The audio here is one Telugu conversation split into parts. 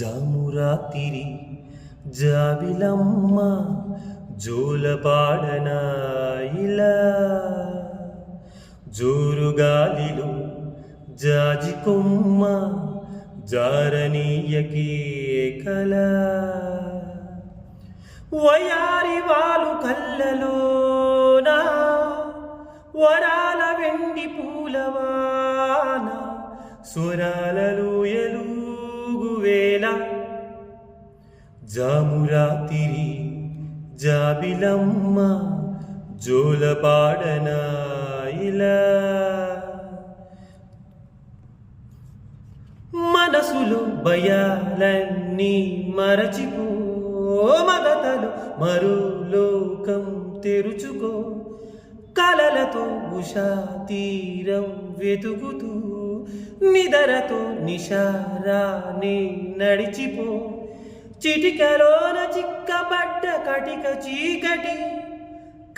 జామురాతిరి జాబిలమ్మ జోలపాడన ఇలా జోరుగాలిలో జాజి కొమ్మ జారనీయకే కల వయారి వాలు కళ్ళలోనా వరాల వెండి పూలవాన స్వరాలలోయలు వేల జామురాతిరి జాబిలమ్మ జోలపాడన ఇలా మనసులో భయాలన్నీ మరచిపో మదతలు మరో లోకం తెరుచుకో. కలలతో ఉషా తీరం వెతుకుతూ నిదరతో నిషారానే నడిచిపో. చిటికలోన చిక్కబడ్డ కటిక చీకటి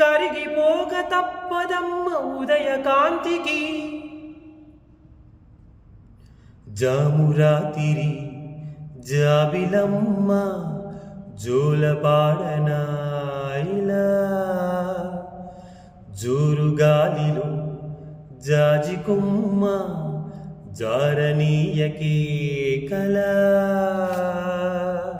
కరిగిపోక తప్పదమ్మ ఉదయ కాంతికి జామురాతిరి జాబిలమ్మ జోలపాడనాయిలా. జోరు గాలిలో జాజికుమ్మ జారనీయకే కళ.